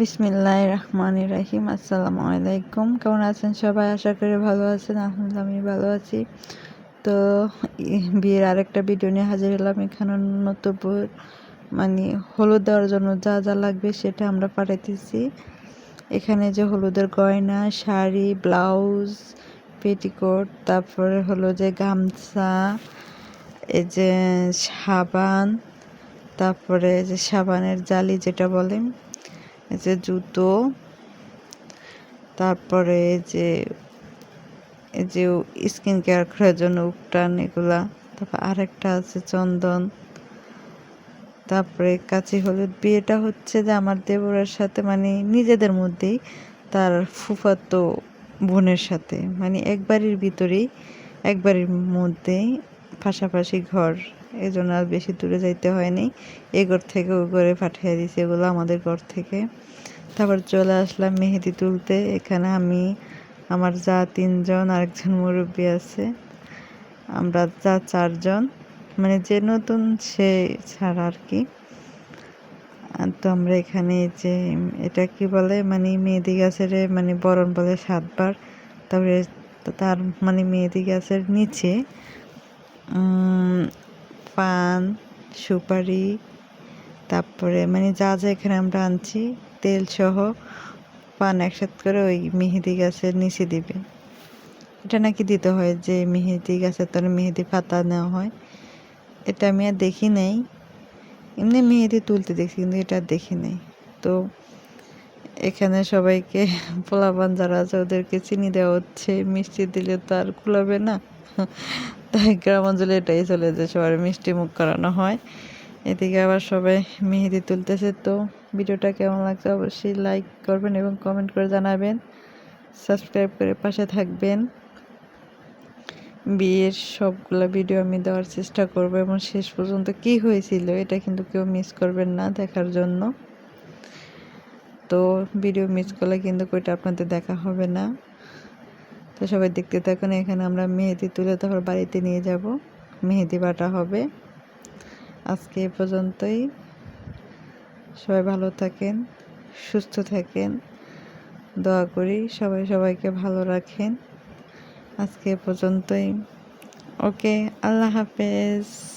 বিসমিল্লাহ রহমান রাহিম। আসসালামু আলাইকুম কেমন আছেন সবাই? আশা করি ভালো আছেন। আলহামদুলিল্লাহ আমি ভালো আছি। তো বিয়ের আরেকটা ভিডিও নিয়ে হাজির হলাম। এখানে নতুন মানে হলুদ দেওয়ার জন্য যা যা লাগবে সেটা আমরা পাঠাইতেছি। এখানে যে হলুদের গয়না, শাড়ি, ব্লাউজ, পেটিকোট, তারপরে হলো যে গামছা, এই যে সাবান, তারপরে যে সাবানের জালি যেটা বলে এই যে জুতো, তারপরে এই যে এই যে স্কিন কেয়ার করার জন্য উপটান এগুলা, তারপর আরেকটা আছে চন্দন, তারপরে কাঁচি হলুদ, বিয়েটা হচ্ছে যে আমার দেবরের সাথে মানে নিজেদের মধ্যেই, তার ফুফাতো বোনের সাথে মানে এক বাড়ির ভিতরেই, এক বাড়ির মধ্যেই, পাশাপাশি ঘর এই জন্য আর বেশি দূরে যাইতে হয়নি। এই ঘর থেকে ও ঘরে পাঠিয়ে দিয়েছে এগুলো আমাদের ঘর থেকে। তারপর চলে আসলাম মেহেদি তুলতে। এখানে আমি, আমার যা তিনজন, আরেকজন মুরব্বী আছে। আমরা যা চারজন। মানে যে নতুন সে ছাড়া আর কি। তো আমরা এখানে যে, এটা কি বলে? মানে মেহেদি গাছের মানে বরণ বলে সাতবার। তারপরে তার মানে মেহেদি গাছের নিচে পান, সুপারি, তারপরে মানে যা যা এখানে আমরা আনছি, তেল সহ পান একসাথে করে ওই মেহেদি গাছের নিচে দিবে এটা নাকি দিতে হয় যে মেহেদি গাছের তলে মেহেদি পাতা নেওয়া হয়? এটা আমি আর দেখি নাই। এমনি মেহেদি তুলতে দেখছি কিন্তু এটা আর দেখি নাই। তো এখানে সবাইকে পোলাপান যারা আছে ওদেরকে চিনি দেওয়া হচ্ছে, মিষ্টি দিলে তো আর কুলাবে না। গ্রাম অঞ্চলে এটাই চলে যে সবার মিষ্টি মুখ করানো হয়। এদিকে আবার সবাই মেহেদি তুলতেছে, তো ভিডিওটা কেমন লাগছে অবশ্যই লাইক করবেন এবং কমেন্ট করে জানাবেন। সাবস্ক্রাইব করে পাশে থাকবেন। বিয়ের সবগুলো ভিডিও আমি দেওয়ার চেষ্টা করব এবং শেষ পর্যন্ত কি হয়েছিল এটা কিন্তু কেউ মিস করবেন না দেখার জন্য। তো ভিডিও মিস করলে কিন্তু ওইটা আপনাদের দেখা হবে না। তো সবাই দেখতে থাকুন, এখানে আমরা মেহেদি তুলে তারপর বাড়িতে নিয়ে যাব। মেহেদি বাটা হবে। আজকে এ পর্যন্তই। সবাই ভালো থাকেন, সুস্থ থাকেন। দোয়া করি সবাই সবাইকে ভালো রাখেন। আজকে এ পর্যন্তই। ওকে, আল্লাহ হাফেজ।